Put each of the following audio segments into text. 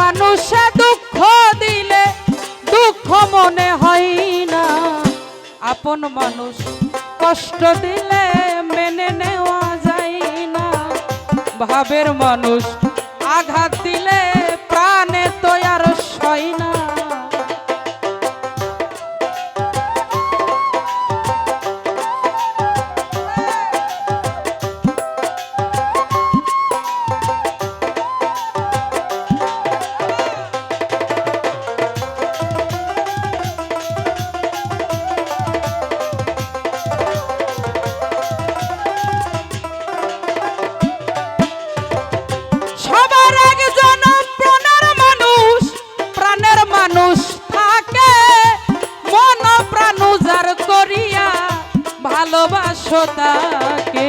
মানুষে দুঃখ দিলে দুঃখ মনে হয় না। আপন মানুষ কষ্ট দিলে মেনে নেওয়া যায় না। ভাবের মানুষ আঘাত দিলে প্রাণে তো আর সয় না। তাকে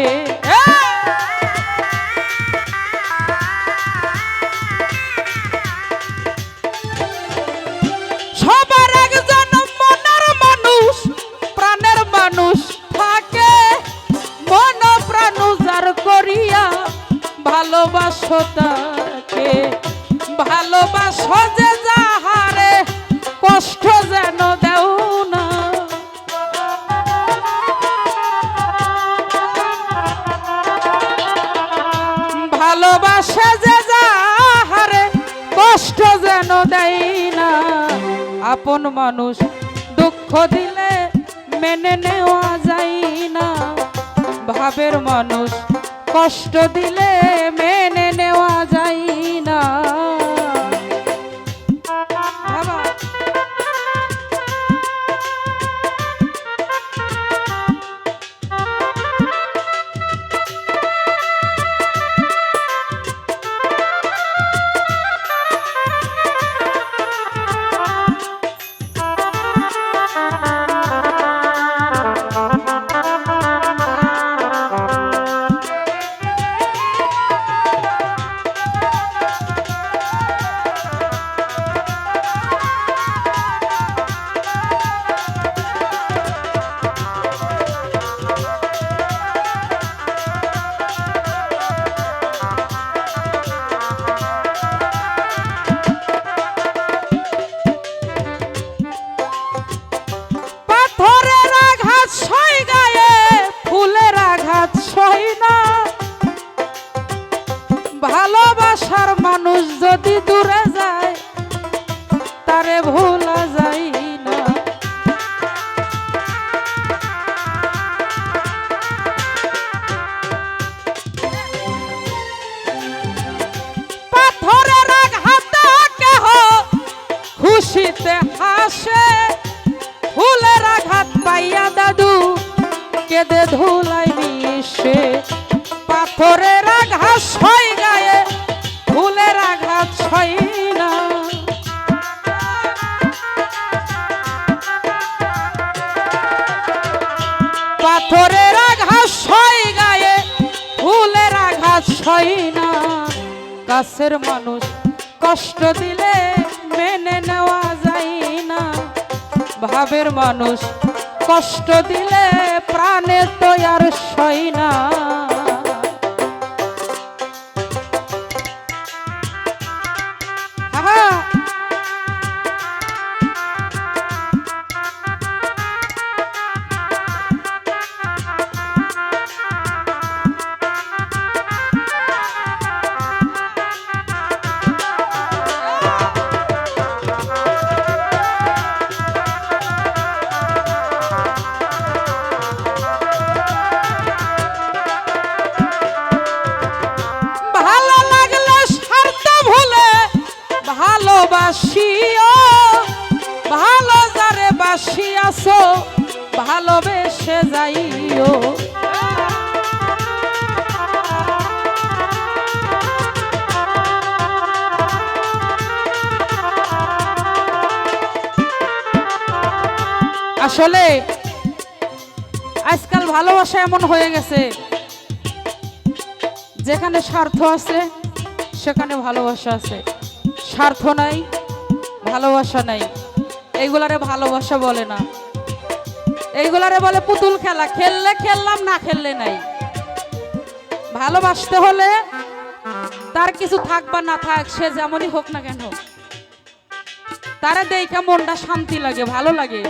সবার একজন মনের মানুষ, প্রাণের মানুষ থাকে। মন প্রাণ উজাড় করিয়া ভালোবাসো তাকে। ভালোবাসো যে দেয় না আপন মানুষ দুঃখ দিলে মেনে নেওয়া যায় না ভাবের মানুষ কষ্ট দিলে মেনে নেওয়া যায় না ভালোবাসার মানুষ যদি দূরে যায়, তারে ভোলা যায় না। পাথরের আঘাত কেহ খুশিতে হাসে। ফুলের আঘাত পাইয়া দাদু কেঁদে ধুলাই মিশে। পাথরের আঘাত ছয় পাথরের আঘাত ছয় গায়ে ফুলের আঘাত ছয় না। কাছের মানুষ কষ্ট দিলে মেনে নেওয়া যায় না। ভাবের মানুষ কষ্ট দিলে প্রাণে তো আর ভালোবেসে যাইও। আসলে আজকাল ভালোবাসা এমন হয়ে গেছে, যেখানে স্বার্থ আছে, সেখানে ভালোবাসা আছে। স্বার্থ নাই, ভালোবাসা নাই। এইগুলারে ভালোবাসা বলে না। এইগুলারে বলে পুতুল খেলা। খেললে খেললাম, না খেললে নাই। ভালোবাসতে হলে তার কিছু থাক বা না থাক, সে যেমনই হোক না কেন, তারা দেখে মনটা শান্তি লাগে, ভালো লাগে।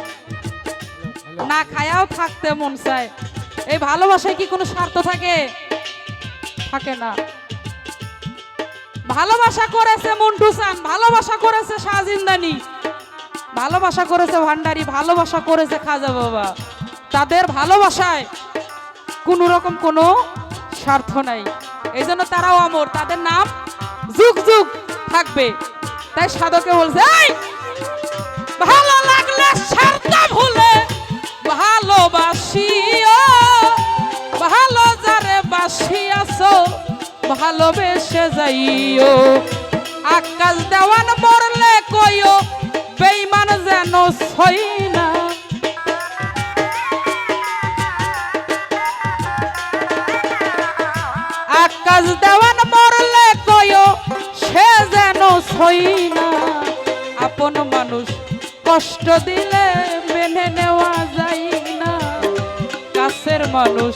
না খায়াও থাকতে মন চায়। এই ভালোবাসায় কি কোনো স্বার্থ থাকে? থাকে না। ভালোবাসা করেছে মন্টু চান, ভালোবাসা করেছে শাহজিন্দানি। ভালোবাসা করেছে ভান্ডারি, ভালোবাসা করেছে খাজা বাবা। তাদের ভালোবাসায় কোনো রকম কোনো স্বার্থ নাই। এই জন্য তারাও অমর, তাদের নাম যুগ যুগ থাকবে। তাই সাধকে বলছে ভালো লাগলে স্বার্থ ভুলে ভালোবাসিও। ভালো যারে বাসিয়াছো, ভালোবেসে যাইও। দেওয়ান মরলে সে যেন না। আপন মানুষ কষ্ট দিলে মেনে নেওয়া যায় না। কাছের মানুষ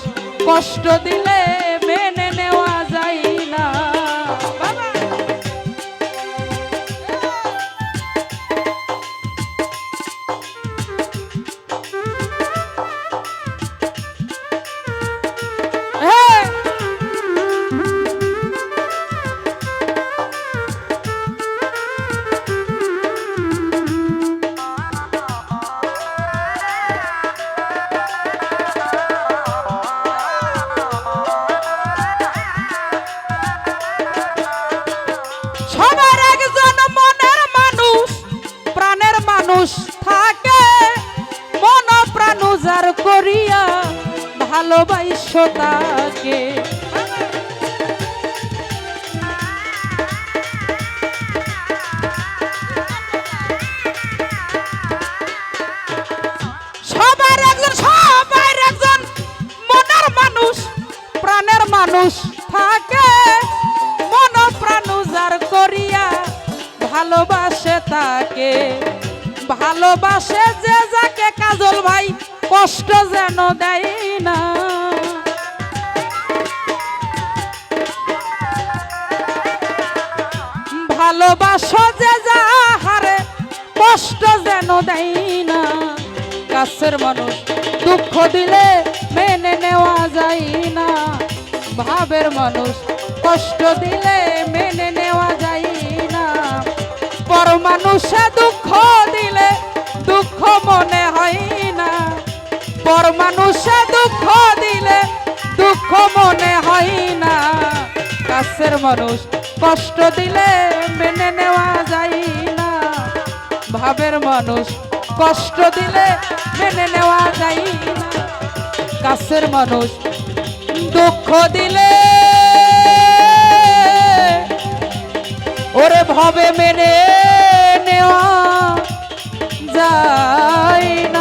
কষ্ট দিলে মানুষ থাকে, মন প্রাণ উজার করিয়া ভালোবাসো তাকে। সবার সবার মানুষ, প্রাণের মানুষ থাকে, মন প্রাণ উজার করিয়া ভালোবাসে তাকে। ভালোবাসে যে যাকে কাজল ভাই, কষ্ট যেন দেয় না। ভালোবাসো যে যাহারে, কষ্ট যেন দেয় না। কাছের মানুষ দুঃখ দিলে মেনে নেওয়া যায় না। ভাবের মানুষ কষ্ট দিলে মেনে মানুষে দুঃখ দিলে দুঃখ মনে হয় না। পর মানুষে দুঃখ দিলে দুঃখ মনে হয় না। কাছের মানুষ কষ্ট দিলে মেনে নেওয়া যায় না। ভাবের মানুষ কষ্ট দিলে মেনে নেওয়া যায় না। কাছের মানুষ দুঃখ দিলে ওরে ভাবে মেনে দেওয়া যায়।